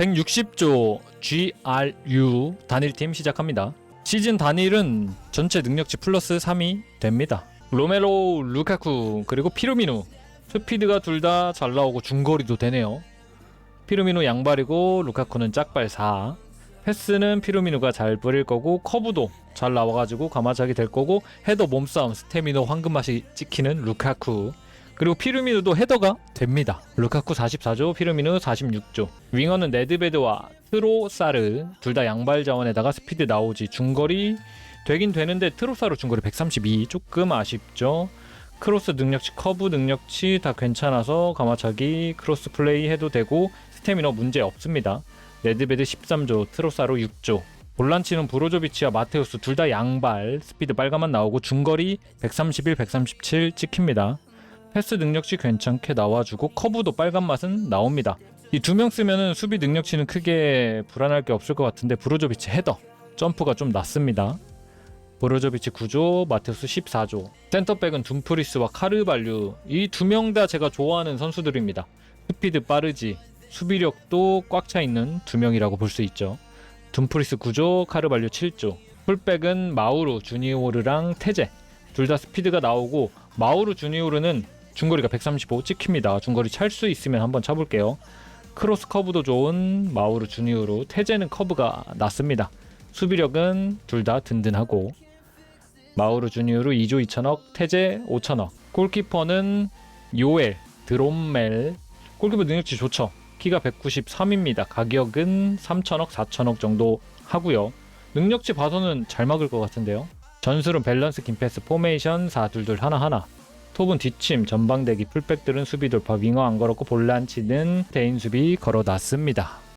160조 GRU 단일팀 시작합니다. 시즌 단일은 전체 능력치 플러스 3이 됩니다. 로메로, 루카쿠, 그리고 피르미누. 스피드가 둘 다 잘 나오고 중거리도 되네요. 피르미누 양발이고 루카쿠는 짝발 4. 패스는 피르미누가 잘 뿌릴 거고 커브도 잘 나와가지고 가마작이 될 거고 헤더 몸싸움 스태미너 황금맛이 찍히는 루카쿠 그리고 피르미누도 헤더가 됩니다. 루카쿠 44조, 피르미누 46조. 윙어는 네드베드와 트로사르 둘 다 양발 자원에다가 스피드 나오지 중거리 되긴 되는데 트로사르 중거리 132 조금 아쉽죠. 크로스 능력치, 커브 능력치 다 괜찮아서 가마차기 크로스 플레이 해도 되고 스태미너 문제 없습니다. 네드베드 13조, 트로사로 6조. 볼란치는 브로조비치와 마테우스 둘 다 양발, 스피드 빨간만 나오고 중거리 131, 137 찍힙니다. 패스 능력치 괜찮게 나와주고 커브도 빨간 맛은 나옵니다. 이 두 명 쓰면은 수비 능력치는 크게 불안할 게 없을 것 같은데 브로조비치 헤더 점프가 좀 낮습니다. 브로조비치 9조, 마테우스 14조. 센터백은 둠프리스와 카르발류 이 두 명 다 제가 좋아하는 선수들입니다. 스피드 빠르지, 수비력도 꽉 차 있는 두 명이라고 볼 수 있죠. 둠프리스 9조, 카르발류 7조. 풀백은 마우루, 주니오르랑 테제. 둘 다 스피드가 나오고 마우루 주니오르는 중거리가 135 찍힙니다. 중거리 찰 수 있으면 한번 차볼게요. 크로스 커브도 좋은 마우루 주니오르, 테제는 커브가 낮습니다. 수비력은 둘 다 든든하고 마우루 주니오르 2조 2천억, 테제 5천억. 골키퍼는 요엘, 드롬멜. 골키퍼 능력치 좋죠. 키가 193입니다. 가격은 3천억, 4천억 정도 하고요. 능력치 봐서는 잘 막을 것 같은데요. 전술은 밸런스 김패스 포메이션 422 하나하나. 톱은 뒷침, 전방대기, 풀백들은 수비 돌파, 윙어 안 걸었고 볼란치는 대인 수비 걸어놨습니다.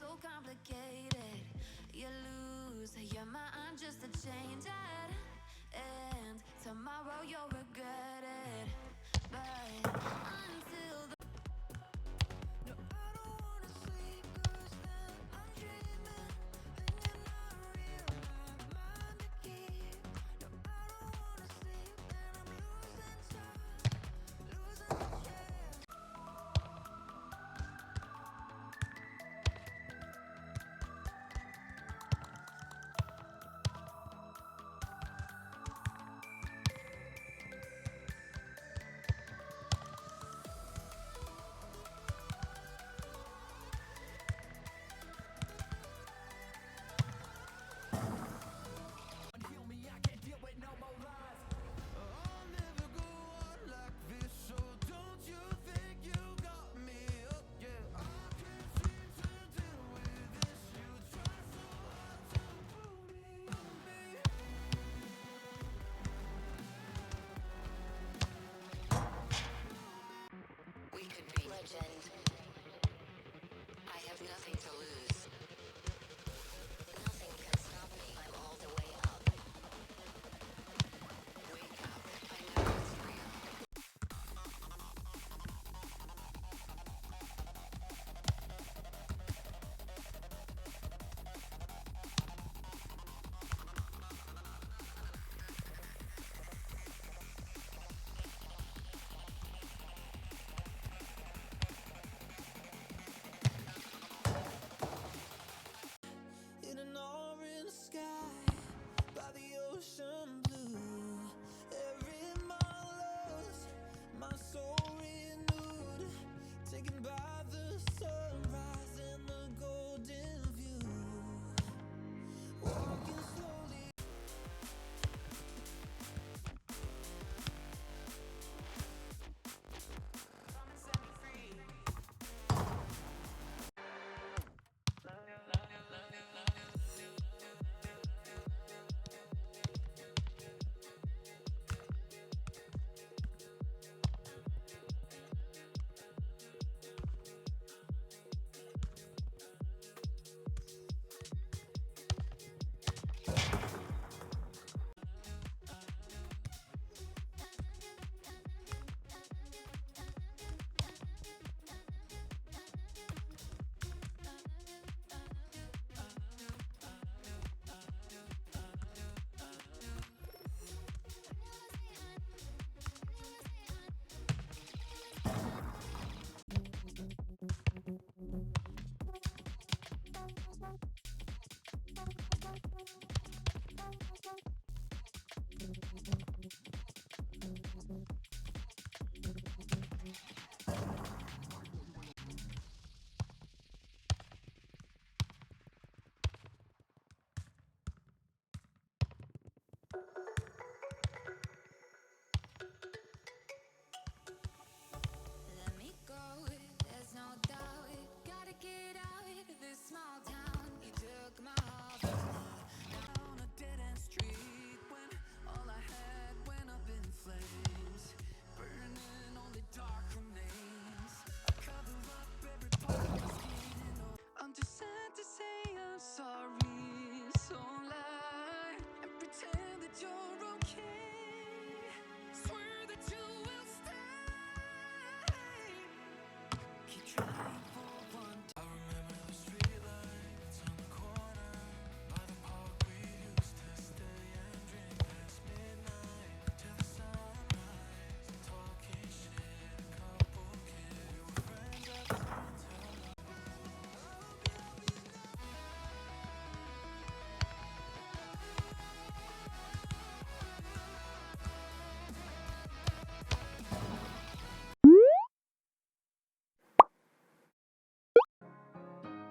so complicated. You lose your mind just to change it. And tomorrow you'll regret it. But until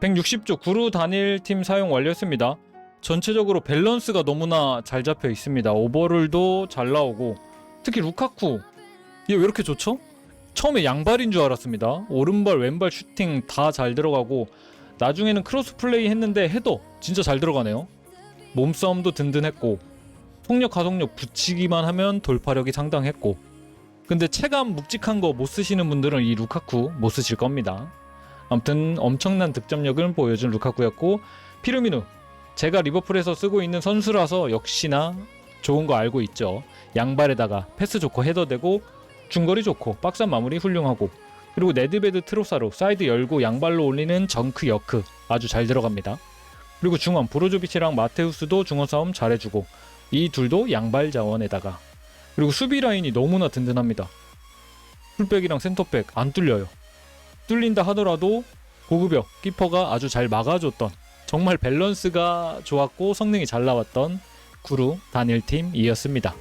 160조 구루 단일 팀 사용 완료했습니다. 전체적으로 밸런스가 너무나 잘 잡혀 있습니다. 오버롤도 잘 나오고 특히 루카쿠 얘 왜 이렇게 좋죠? 처음에 양발인 줄 알았습니다. 오른발 왼발 슈팅 다 잘 들어가고 나중에는 크로스 플레이 했는데 헤더 진짜 잘 들어가네요. 몸싸움도 든든했고 속력 가속력 붙이기만 하면 돌파력이 상당했고 근데 체감 묵직한 거 못 쓰시는 분들은 이 루카쿠 못 쓰실 겁니다. 아무튼 엄청난 득점력을 보여준 루카쿠였고 피르미누 제가 리버풀에서 쓰고 있는 선수라서 역시나 좋은 거 알고 있죠. 양발에다가 패스 좋고 헤더 되고 중거리 좋고 박스 마무리 훌륭하고 그리고 네드베드 트로사로 사이드 열고 양발로 올리는 정크 여크 아주 잘 들어갑니다. 그리고 중원 브로조비치랑 마테우스도 중원 싸움 잘해주고 이 둘도 양발 자원에다가 그리고 수비 라인이 너무나 든든합니다. 풀백이랑 센터백 안 뚫려요. 뚫린다 하더라도 고급역 키퍼가 아주 잘 막아줬던 정말 밸런스가 좋았고 성능이 잘 나왔던 구루 단일 팀이었습니다.